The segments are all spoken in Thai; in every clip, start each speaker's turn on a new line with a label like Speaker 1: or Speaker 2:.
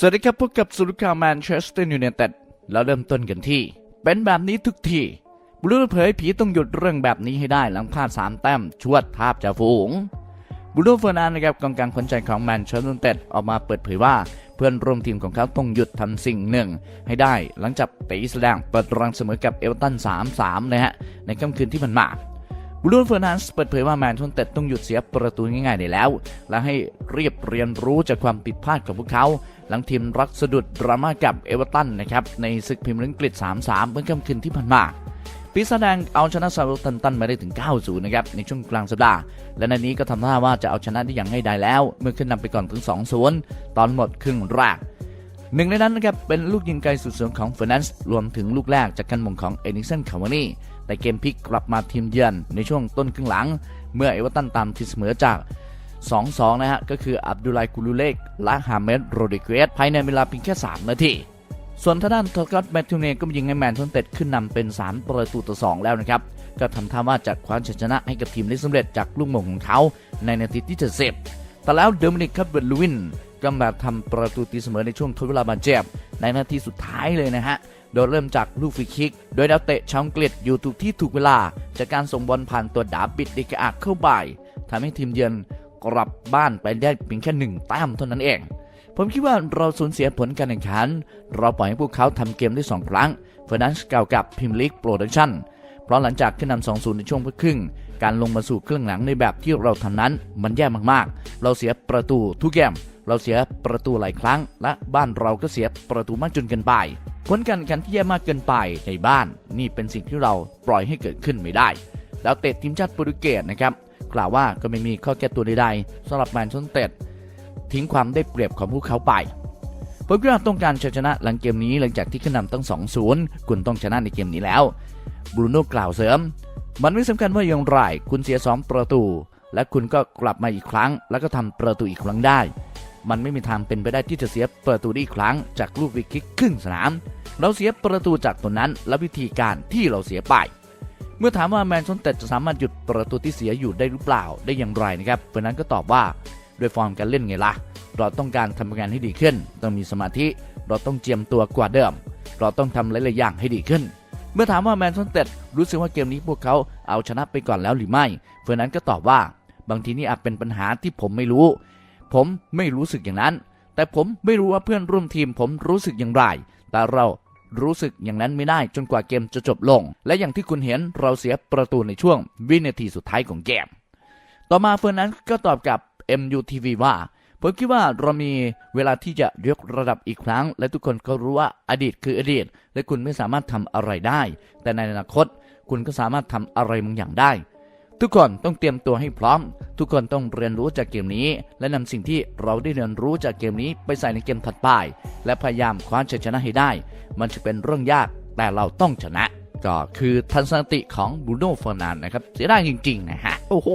Speaker 1: สวัสดีครับพบกับสุรุข่าวแมนเชสเตอร์ยูไนเต็ดแล้วเริ่มต้นกันที่ เป็นแบบนี้ทุกทีบลูเผยผีต้องหยุดเรื่องแบบนี้ให้ได้หลังพลาดสามแต้มชวดทาบจะฝูงบรูเฟอร์นันด์นะครับกองกลางขวัญใจของแมนเชสเตอร์ยูไนเต็ดออกมาเปิดเผยว่าเพื่อนร่วมทีมของเขาต้องหยุดทำสิ่งหนึ่ง ให้ได้หลังจากเตะอิสแลนด์เปิดรังเสมอกับเอเวอร์ตัน3-3นะฮะในค่ำคืนที่ผ่านมา บรูนเฟอร์นันด์เปิดเผยว่าแมนเชสเตอร์ยูไนเต็ดต้องหยุดเสียประตูง่ายๆได้แล้ว และให้เรียบเรียนรู้จากความผิดพลาดของพวกเขา หลังทีมรักสะดุดดราม่ากับเอเวอร์ตันนะครับในศึกพรีเมียร์ลีกอังกฤษ 3-3 เมื่อค่ำคืนที่ผ่านมาปีศาจแดงเอาชนะซาอุตันตันมาได้ถึง 9-0 นะครับ ในช่วงกลางสัปดาห์ และในนี้ก็ทำท่าว่าจะเอาชนะได้อย่างง่ายดายแล้ว เมื่อขึ้นนำไปก่อนถึง 2-0 ตอนหมดครึ่งแรก หนึ่งในนั้นนะครับเป็นลูกยิงไกลสุดสวยของเฟอร์นันส์รวมถึงลูกแรกจากการมงของเอนิสันคาวานี่แต่เกมพลิกกลับมาทีมเยือนในช่วงต้นครึ่งหลัง เมื่อเอเวอร์ตันตามทีเสมอจาก 2-2 นะฮะ ก็คืออับดุลไลกูลูเลกและฮาเมดโรดิเกสภายในเวลาเพียงแค่ 3 นาที ส่วนทางด้านทอร์กอตแมทธิวเน่ก็ยิงให้แมนเชสเตอร์ขึ้นนำเป็น 3 ประตูต่อ 2 แล้วนะครับ ก็ทำท่าว่าจะคว้าชัยชนะให้กับทีมได้สำเร็จจากลูกมงของเขาในนาทีที่ 70แต่แล้วเดอมินิกคัตเวิร์ลูวิน ก็มาทำประตูตีเสมอในช่วงทดเวลาบาดเจ็บในนาทีสุดท้ายเลยนะฮะโดยเริ่มจากลูกฟรีคิก โดยดาวเตะชาวอังกฤษอยู่ถูกที่ถูกเวลา จากการส่งบอลผ่านตัวดาบิดเดกาเข้าไปทำให้ทีมเยือนกลับบ้านไปได้เพียงแค่หนึ่งแต้มเท่านั้นเอง ผมคิดว่าเราสูญเสียผลการแข่งขัน เราปล่อยให้พวกเขาทำเกมได้ 2 ครั้งเฟอร์นันส์กล่าวกับพิมลีกโปรดักชั่นเพราะหลังจากขึ้นนำ2-0 ในช่วงพักครึ่ง การลงมาสู่เครึ่องหลังในแบบที่เราทำนั้นมันแย่มากๆ เราเสียประตูทุกเกม เราเสียประตูหลายครั้ง และบ้านเราก็เสียประตูมากจนเกินไปผลการแข่งขันที่แย่มากเกินไปในบ้าน นี่เป็นสิ่งที่เราปล่อยให้เกิดขึ้นไม่ได้แล้วเตะทีมชาติโปรตุเกสนะครับกล่าวว่าก็ไม่มีข้อแก้ตัวใดๆสำหรับแมนเชสเตอร์ทิ้งความได้เปรียบของพวกเขาไปผมคิดว่าต้องการชัยชนะหลังเกมนี้หลังจากที่ขึ้นนำตั้ง 2-0 คุณต้องชนะในเกมนี้แล้วบรูโน่กล่าวเสริม มันไม่สำคัญว่าอย่างไร คุณเสียสองประตู และคุณก็กลับมาอีกครั้ง แล้วก็ทำประตูอีกครั้งได้ มันไม่มีทางเป็นไปได้ที่จะเสียประตูได้อีกครั้ง จากลูกวิคิกครึ่งสนาม เราเสียประตูจากตัวนั้นและวิธีการที่เราเสียไป เมื่อถามว่าแมนเชสเตอร์จะสามารถหยุดประตูที่เสียอยู่ได้หรือเปล่าได้อย่างไรนะครับเฟอร์นันก็ตอบว่าด้วยฟอร์มการเล่นไงล่ะเราต้องการทำงานให้ดีขึ้น ต้องมีสมาธิ เราต้องเจียมตัวกว่าเดิม เราต้องทำหลายๆอย่างให้ดีขึ้น เมื่อถามว่าแมนเชสเตอร์รู้สึกว่าเกมนี้พวกเขาเอาชนะไปก่อนแล้วหรือไม่ เฟอร์นันก็ตอบว่า บางทีนี่อาจเป็นปัญหาที่ผมไม่รู้ ผมไม่รู้สึกอย่างนั้น แต่ผมไม่รู้ว่าเพื่อนร่วมทีมผมรู้สึกอย่างไร แต่เรารู้สึกอย่างนั้นไม่ได้จนกว่าเกมจะจบลง และอย่างที่คุณเห็นเราเสียประตูในช่วงวินาทีสุดท้ายของเกม ต่อมาเฟอร์นั้นก็ตอบกับ MUTV ว่าผมคิดว่าเรามีเวลาที่จะยกระดับอีกครั้ง และทุกคนก็รู้ว่าอดีตคืออดีต และคุณไม่สามารถทำอะไรได้ แต่ในอนาคต คุณก็สามารถทำอะไรบางอย่างได้ ทุกคนต้องเตรียมตัวให้พร้อม ทุกคนต้องเรียนรู้จากเกมนี้ และนำสิ่งที่เราได้เรียนรู้จากเกมนี้ไปใส่ในเกมถัดไป และพยายามคว้าชัยชนะให้ได้ มันจะเป็นเรื่องยากแต่เราต้องชนะ ก็คือทัศนติของบูโน่เฟอร์นันนะครับ เสียดายจริง ๆ นะฮะ โอ้โห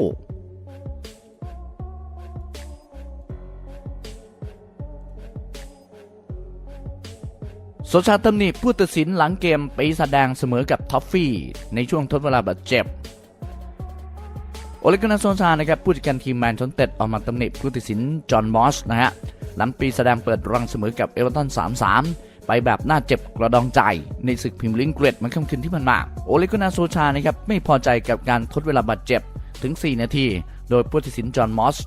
Speaker 1: โซชาตำหนิผู้ตัดสินหลังเกมไปีศาจแดงเสมอกับท็อฟฟี่ ในช่วงทดเวลาบาดเจ็บ โอเลกุนาโซชานะครับผู้จัดการทีมแมนเชสเตอร์ออกมาตำหนิผู้ตัดสินจอห์นมอสนะฮะหลังปีแสดงเปิดรังเสมอกับเอเวอร์ตัน 3-3 ไปแบบน่าเจ็บกระดองใจ ในศึกพรีเมียร์ลีกอังกฤษเมันค่ำคืนที่ผ่านมา โอเลกุนาโซชานะครับไม่พอใจกับการทดเวลาบาดเจ็บถึง 4 นาที โดยผู้ตัดสินจอห์นมอส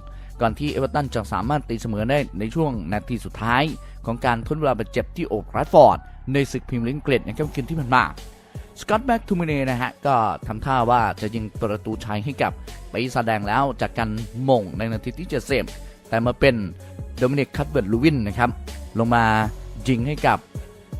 Speaker 1: ก่อนที่เอเวอร์ตันจะสามารถตีเสมอได้ในช่วงนาทีสุดท้าย ของการทดเวลาบาดเจ็บที่โอทราฟฟอร์ดในศึกพรีเมียร์ลีกอังกฤษในค่ำคืนที่ผ่านมาสกอตแบ็กทูมิเน่นะฮะ ก็ทำท่าว่าจะยิงประตูชัยให้กับ ปีศาจแดงแล้วจากการมงในนาทีที่เจ็ดสิบแต่มาเป็นโดมินิกคัตเบิร์ตลูวินนะครับ ลงมายิงให้กับ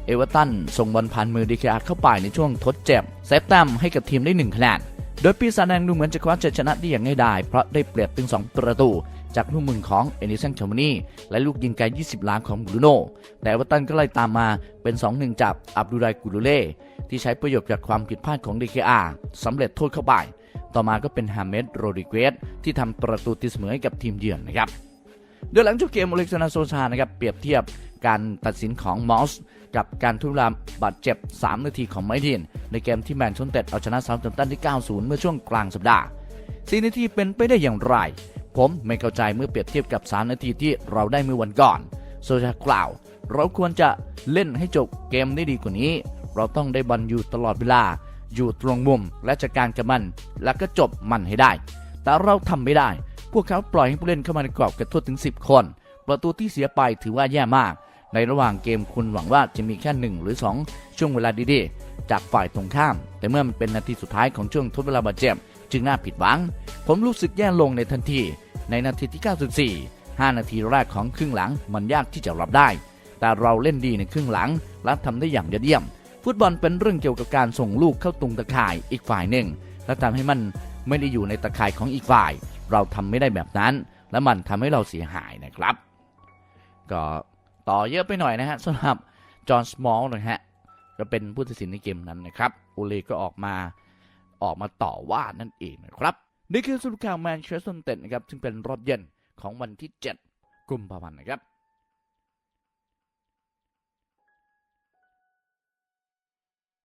Speaker 1: เอเวอร์ตันส่งบอลผ่านมือดีเคอาเข้าไปในช่วงทดเจ็บเซฟแต้มให้กับทีมได้หนึ่งคะแนนโดยปีศาจแดงดูเหมือนจะคว้าชัยชนะได้อย่างง่ายดายเพราะได้เปรียบถึง 2 ประตู จากลูกมือของเอนิสันชอมนีและลูกยิงไกล 20 ล้านของบรูโน่แต่เอเวอร์ตันก็ไล่ตามมาเป็น 2-1 จากอับดุลไลกูลูเล่ที่ใช้ประโยชน์จากความผิดพลาดของ DKR สำเร็จโทษเข้าไป ต่อมาก็เป็นฮาเมดโรดิเกสที่ทำประตูตีเสมอให้กับทีมเยือนนะครับโดยหลังจบเกมโอเล็กซานาโซชานะครับเปรียบเทียบการตัดสินของมอสกับการทุรามบาดเจ็บ 3 นาทีของไมทีนในเกมที่แมนเชสเตอร์เอาชนะซาท์แฮมป์ตันที่ 90 เมื่อช่วงกลางสัปดาห์ 4 นาทีเป็นไปได้อย่างไร ผมไม่เข้าใจเมื่อเปรียบเทียบกับ 3 นาทีที่เราได้เมื่อวันก่อน โซชากล่าว เราควรจะเล่นให้จบเกมได้ดีกว่านี้ เราต้องได้บอลอยู่ตลอดเวลา อยู่ตรงมุมและจัดการกับมัน แล้วก็จบมันให้ได้ แต่เราทำไม่ได้ พวกเขาปล่อยให้ผู้เล่นเข้ามาในกรอบกระทดถึง 10 คน ประตูที่เสียไปถือว่าแย่มาก ในระหว่างเกมคุณหวังว่าจะมีแค่หนึ่งหรือ 2 ช่วงเวลาดีๆ จากฝ่ายตรงข้าม แต่เมื่อมันเป็นนาทีสุดท้ายของช่วงทดเวลาบาดเจ็บจึงน่าผิดหวัง ผมรู้สึกแย่ลงในทันที ในนาทีที่ 94 5 นาทีแรกของครึ่งหลังมันยากที่จะรับได้ แต่เราเล่นดีในครึ่งหลังและทำได้อย่างยอดเยี่ยม ฟุตบอลเป็นเรื่องเกี่ยวกับการส่งลูกเข้าตรงตะข่ายอีกฝ่ายหนึ่ง และทำให้มันไม่ได้อยู่ในตะข่ายของอีกฝ่าย เราทำไม่ได้แบบนั้น และมันทำให้เราเสียหายนะครับ ก็ต่อเยอะไปหน่อยนะฮะสำหรับจอห์นสมอลนะฮะจะเป็นผู้ตัดสินในเกมนั้นนะครับโอเลก็ออกมาออกมาต่อว่านั่นเองนะครับนี่คือสรุปข่าวแมนเชสเตอร์ยูไนเต็ดนะครับซึ่งเป็นรอบเย็นของวันที่ 7 กุมภาพันธ์นะครับ